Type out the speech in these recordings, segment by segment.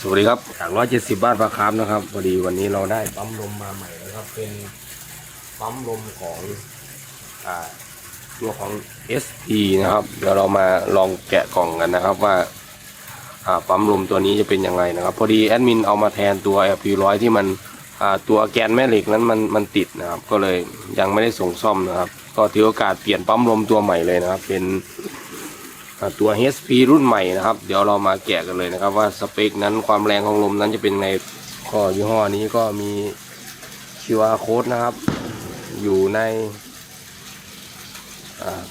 สวัสดีครับจากร้อยเจ็ดสิบบ้านปลาคาร์ฟนะครับพอดีวันนี้เราได้ปั๊มลมมาใหม่นะครับ เป็นปั๊มลมของอ่าตัวของ SP นะครับเดี๋ยวเรามาลองแกะกล่องกันนะครับว่าอ่าปั๊มลมตัวนี้จะเป็นยังไงนะครับ พอดีแอดมินเอามาแทนตัว LP ร้อยที่มันอ่าตัวแกนแม่เหล็กนั้นมันมันติดนะครับ ก็เลยยังไม่ได้ส่งซ่อมนะครับ ก็ถือโอกาสเปลี่ยนปั๊มลมตัวใหม่เลยนะครับ เป็น ตัว HP รุ่นใหม่นะครับ เดี๋ยวเรามาแกะกันเลยนะครับ ว่าสเปคนั้นความแรงของลมนั้นจะเป็นไงก็ยี่ห้อนี้ก็มี QR code นะครับ อยู่ในอ่า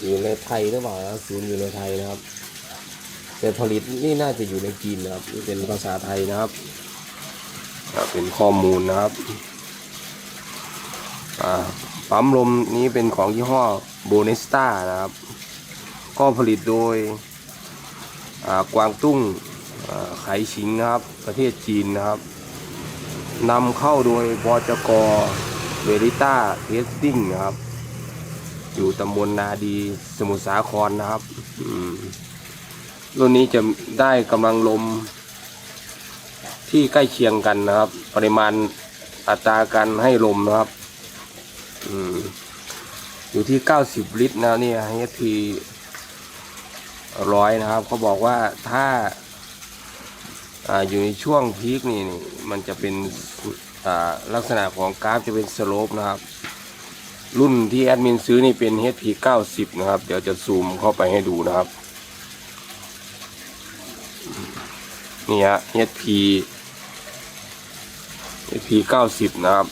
อยู่ในไทยหรือเปล่านะศูนย์อยู่ในไทยนะครับ แต่ผลิตนี่น่าจะอยู่ในจีนนะครับนี่เป็นภาษาไทยนะครับเป็นข้อมูลนะครับปั๊มลมนี้เป็นของยี่ห้อโบเนสตานะครับ ก็ผลิตโดยกวางตุ้งไขชิงนะครับ ประเทศจีนนะครับนำเข้าโดยบจกเวริต้าเทสติ้งนะครับ อยู่ตำบลนาดีสมุทรสาครนะครับรุ่นนี้จะได้กำลังลมที่ใกล้เคียงกันนะครับ ปริมาณอัตราการให้ลมนะครับออยู่ที่ 90 ลิตรนะเนี่ย HP ร้อยนะครับเขาบอกว่าถ้าอยู่ในช่วงพีคนี่นี่มันจะเป็นลักษณะของกราฟจะเป็นสโลปนะครับ รุ่นที่แอดมินซื้อนี่เป็น HP 90 นะครับ เดี๋ยวจะซูมเข้าไปให้ดูนะครับ นี่ฮะ HP HP 90 นะครับ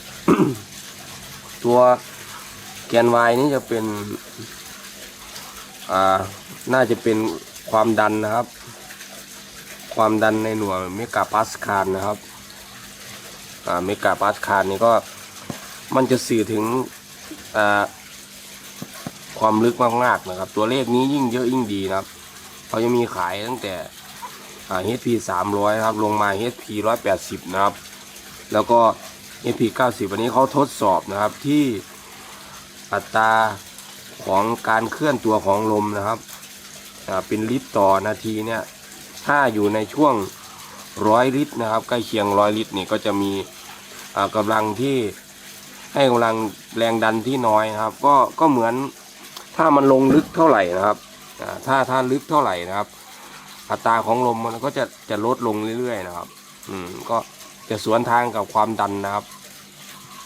ตัวแกน Y นี่จะเป็น อ่า น่าจะเป็นความดันนะครับ ความดันในหน่วยเมกะปาสคาลนะครับอ่าเมกะปาสคาลนี่ก็มันจะสื่อถึงอ่าความลึกมากๆนะครับ ตัวเลขนี้ยิ่งเยอะยิ่งดีนะครับเขาจะมีขายตั้งแต่อ่า HP 300ครับ ลงมา HP 180 นะครับ แล้วก็ HP 90อันนี้เขาทดสอบนะครับที่อัตราของการเคลื่อนตัวของลมนะครับ เป็นลิตรต่อนาทีเนี่ยถ้าอยู่ในช่วงร้อยลิตรนะครับ ใกล้เคียงร้อยลิตรนี่ก็จะมีอ่ากำลังที่ให้กำลังแรงดันที่น้อยนะครับ ก็ก็เหมือนถ้ามันลงลึกเท่าไหร่นะครับอ่าถ้าถ้าลึกเท่าไหร่นะครับ อัตราของลมมันก็จะจะลดลงเรื่อยๆนะครับ อืมก็จะสวนทางกับความดันนะครับ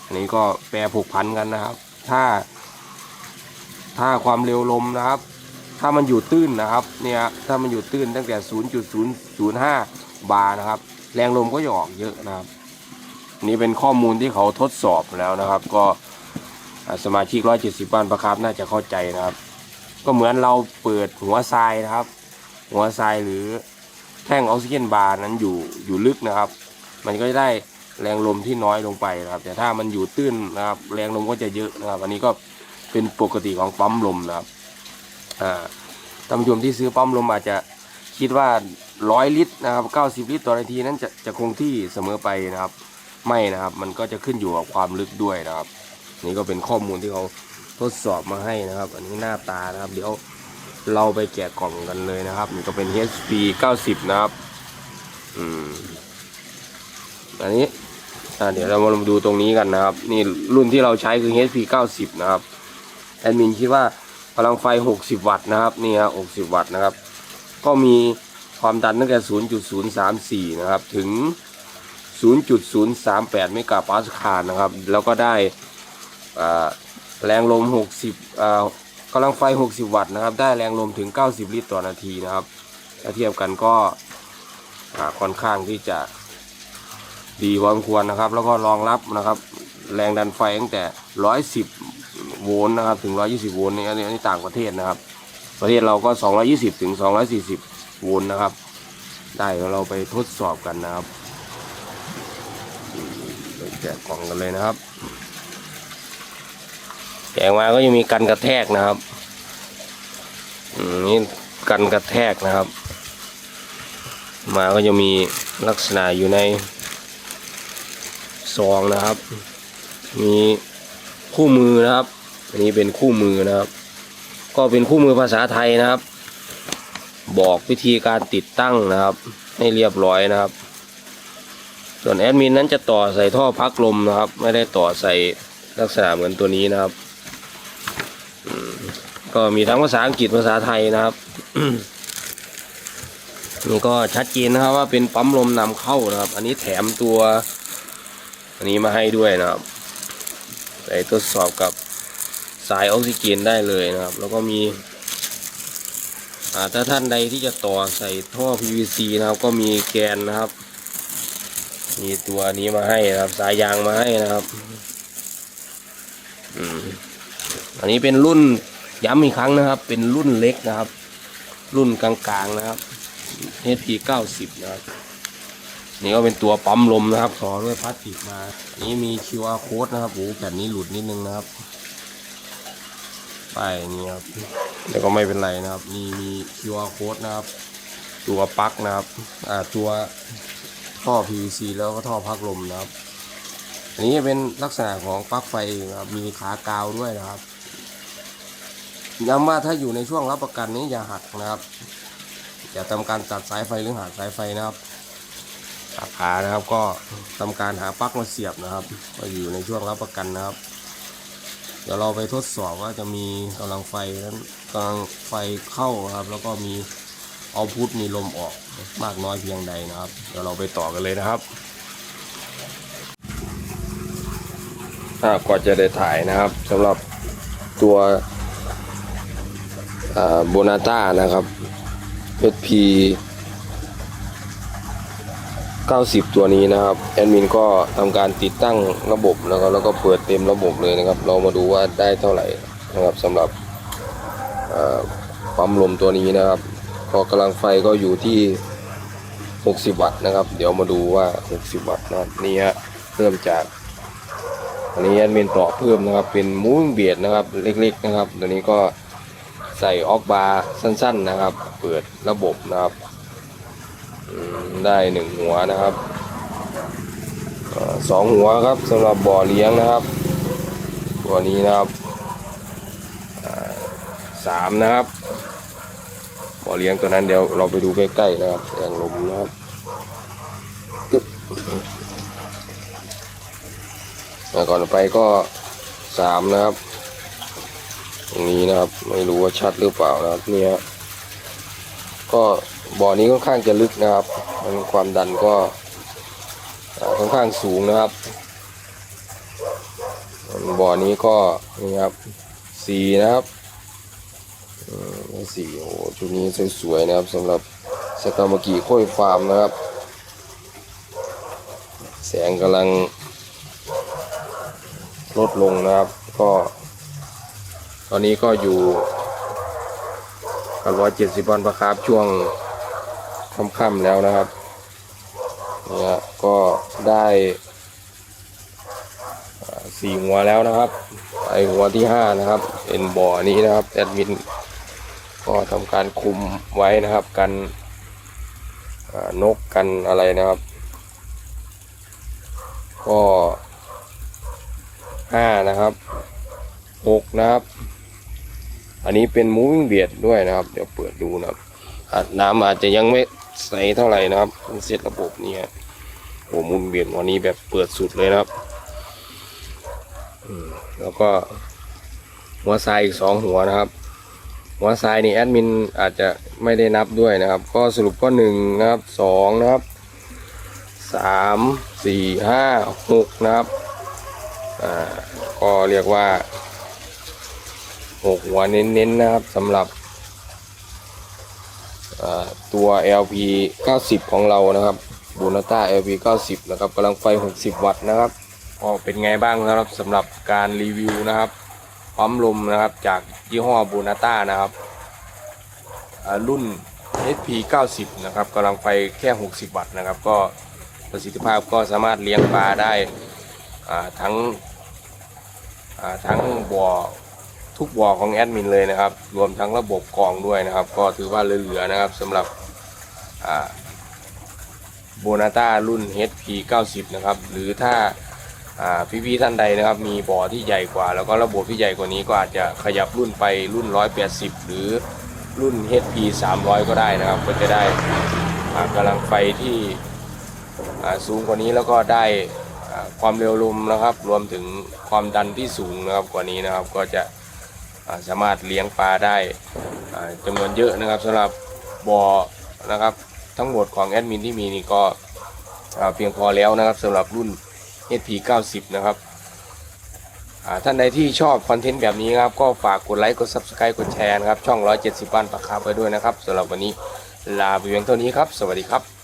อันนี้ก็แปรผูกพันกันนะครับ ถ้า ถ้าความเร็วลมนะครับ ถ้ามันอยู่ตื้นนะครับเนี่ยถ้ามันอยู่ตื้นตั้งแต่ 0.005 บาร์นะครับ แรงลมก็จะออกเยอะนะครับ นี่เป็นข้อมูลที่เขาทดสอบแล้วนะครับ ก็สมาชิก 170 บ้านประครับน่าจะเข้าใจนะครับ ก็เหมือนเราเปิดหัวทรายนะครับ หัวทรายหรือแท่งออกซิเจนบาร์นั้นอยู่อยู่ลึกนะครับ มันก็จะได้แรงลมที่น้อยลงไปนะครับ แต่ถ้ามันอยู่ตื้นนะครับ แรงลมก็จะเยอะนะครับ อันนี้ก็เป็นปกติของปั๊มลมนะครับ อ่าท่านผู้ชมที่ซื้อปั๊มลมอาจจะคิดว่าร้อยลิตรนะครับเก้าสิบลิตรต่อนาทีนั้นจะจะคงที่เสมอไปนะครับ ไม่นะครับ มันก็จะขึ้นอยู่กับความลึกด้วยนะครับ นี่ก็เป็นข้อมูลที่เขาทดสอบมาให้นะครับ อันนี้หน้าตานะครับ เดี๋ยวเราไปแกะกล่องกันเลยนะครับนี่ก็เป็น HP 90 นะครับ อืม อันนี้อเดี๋ยวเรามาดูตรงนี้กันนะครับ นี่รุ่นที่เราใช้คือ HP 90 นะครับ แอดมินคิดว่า พลังไฟ 60 วัตต์นะครับนี่ฮะ60 วัตต์นะครับ ก็มีความดันตั้งแต่ 0.034 นะครับ ถึง 0.038 เมกะปาสคาลนะครับ แล้วก็ได้แรงลม 60อ่ากำลังไฟ 60 วัตต์นะครับ ได้แรงลมถึง 90 ลิตรต่อนาทีนะครับ ถ้าเทียบกันก็ค่อนข้างที่จะดีพอสมควรนะครับ แล้วก็รองรับนะครับ แรงดันไฟตั้งแต่ 110 โวลต์นะครับถึง 120 โวลต์นี่อันนี้ต่างประเทศนะครับ ประเทศเราก็ 220 ถึง 240 โวลต์นะครับ ได้เราไปทดสอบกันนะครับไปแกะกล่องกันเลยนะครับแกะมาก็ยังมีกันกระแทกนะครับนี่กันกระแทกนะครับ มาก็จะมีลักษณะอยู่ในซองนะครับ มีคู่มือนะครับ อันนี้เป็นคู่มือนะครับ ก็เป็นคู่มือภาษาไทยนะครับ บอกวิธีการติดตั้งนะครับ ให้เรียบร้อยนะครับ ส่วนแอดมินนั้นจะต่อใส่ท่อพักลมนะครับ ไม่ได้ต่อใส่ลักษณะเหมือนตัวนี้นะครับก็มีทั้งภาษาอังกฤษภาษาไทยนะครับนี่ก็ชัดเจนนะครับว่าเป็นปั๊มลมนำเข้านะครับ อันนี้แถมตัว อันนี้มาให้ด้วยนะครับใส่ทดสอบกับ สายออกซิเจนได้เลยนะครับ แล้วก็มีถ้าท่านใดที่จะต่อใส่ท่อ PVC นะครับ ก็มีแกนนะครับ มีตัวนี้มาให้นะครับ สายยางมาให้นะครับอันนี้เป็นรุ่นย้ำอีกครั้งนะครับ เป็นรุ่นเล็กนะครับ รุ่นกลางๆนะครับ HP 90 นะครับนี่ก็เป็นตัวปั๊มลมนะครับต่อด้วยพลาสติกมา นี่มี QR code นะครับโอ้แผ่นนี้หลุดนิดนึงนะครับ ป้ายนี้ครับแต่ก็ไม่เป็นไรนะครับนี่มี QR code นะครับ ตัวปลั๊กนะครับอ่าตัวท่อ PVC แล้วก็ท่อพักลมนะครับ อันนี้เป็นลักษณะของปลั๊กไฟนะครับมีขากาวด้วยนะครับย้ำว่าถ้าอยู่ในช่วงรับประกันนี้อย่าหักนะครับอย่าทำการตัดสายไฟหรือหักสายไฟนะครับตัดขานะครับก็ทำการหาปลั๊กมาเสียบนะครับ ก็อยู่ในช่วงรับประกันนะครับ เดี๋ยวเราไปทดสอบว่าจะมีกำลังไฟนั้นกำลังไฟเข้าครับ แล้วก็มีเอาพุทมีลมออกมากน้อยเพียงใดนะครับ เดี๋ยวเราไปต่อกันเลยนะครับอ่าก็จะได้ถ่ายนะครับสำหรับตัวโบนาต้านะครับ HP 90 ตัวนี้นะครับแอดมินก็ทำการติดตั้งระบบนะครับแล้วก็เปิดเต็มระบบเลยนะครับ เรามาดูว่าได้เท่าไหร่นะครับสำหรับปั๊มลมตัวนี้นะครับ ก็กำลังไฟก็อยู่ที่ 60 วัตต์นะครับ เดี๋ยวมาดูว่า 60 วัตต์นะนี่ฮะเพิ่มจากอันนี้แอดมินต่อเพิ่มนะครับ เป็นมูฟเบียดนะครับเล็กๆนะครับ ตัวนี้ก็ใส่ออกบาร์สั้น ๆนะครับ เปิดระบบนะครับ ได้หนึ่งหัวนะครับสองหัวครับสำหรับบ่อเลี้ยงนะครับตัวนี้นะครับสามนะครับบ่อเลี้ยงตัวนั้นเดี๋ยวเราไปดูใกล้ๆนะครับแรงลมนะครับก่อนไปก็สามนะครับ ตรงนี้นะครับไม่รู้ว่าชัดหรือเปล่านะครับเนี่ยก็ บ่อนี้ค่อนข้างจะลึกนะครับ มันความดันก็ค่อนข้างสูงนะครับ บ่อนี้ก็นี่ครับสี่นะครับสี่โอ้ชุดนี้สวยๆนะครับสำหรับสตามากิโค้ยฟาร์มนะครับ แสงกำลังลดลงนะครับ ก็ ตอนนี้ก็อยู่กับร้อยเจ็ดสิบวันประครับช่วง ค่ำๆแล้วนะครับเนี่ยก็ได้สี่หัวแล้วนะครับไอหัวที่ห้านะครับเป็นบ่อนี้นะครับแอดมินก็ทำการคุมไว้นะครับกันนกกันอะไรนะครับ ก็ห้านะครับหกนะครับ อันนี้เป็น moving b e a d ด้วยนะครับ เดี๋ยวเปิดดูนะครับน้ำอาจจะยังไม่ ใสเท่าไหร่นะครับมันเซตระบบนี่ฮะโอ้มุนเบียดวันนี้แบบเปิดสุดเลยนะครับแล้วก็หัวทรายอีกสองหัวนะครับ หัวทรายนี่แอดมินอาจจะไม่ได้นับด้วยนะครับ ก็สรุปก็หนึ่งนะครับสองนะครับสามสี่ห้าหกนะครับอ่าก็เรียกว่าหกหัวเน้นๆนะครับสำหรับ ตัว LP 90 ของเรานะครับบูนาต้า LP 90 นะครับกำลังไฟ 60 วัตต์นะครับก็เป็นไงบ้างนะครับสำหรับการรีวิวนะครับปั๊มลมนะครับจากยี่ห้อบูนาต้านะครับอ่ารุ่น HP 90 นะครับกำลังไฟแค่ 60 วัตต์นะครับ ก็ประสิทธิภาพก็สามารถเลี้ยงปลาได้อ่าทั้งอ่าทั้งบ่อ ทุกบ่อของแอดมินเลยนะครับ รวมทั้งระบบกองด้วยนะครับ ก็ถือว่าเหลือๆนะครับสำหรับโบนาต้ารุ่น HP 90 นะครับ หรือถ้าพี่ๆท่านใดนะครับ มีบ่อที่ใหญ่กว่า แล้วก็ระบบที่ใหญ่กว่านี้ก็อาจจะขยับรุ่นไปรุ่น 180 หรือรุ่น HP 300 ก็ได้นะครับ ก็จะได้อ่ากำลังไฟที่สูงกว่านี้แล้วก็ได้ความเร็วลมนะครับ รวมถึงความดันที่สูงนะครับกว่านี้นะครับก็จะ สามารถเลี้ยงปลาได้อ่าจำนวนเยอะนะครับสำหรับบ่อนะครับทั้งหมดของแอดมินที่มีนี่ก็เพียงพอแล้วนะครับสำหรับรุ่น HP 90 นะครับท่านใดที่ชอบคอนเทนต์แบบนี้ครับ ก็ฝากกดไลค์ กด Subscribe กดแชร์นะครับ ช่อง 170 บ้านปากคาไปด้วยนะครับสำหรับวันนี้ลาไปเพียงเท่านี้ครับ สวัสดีครับ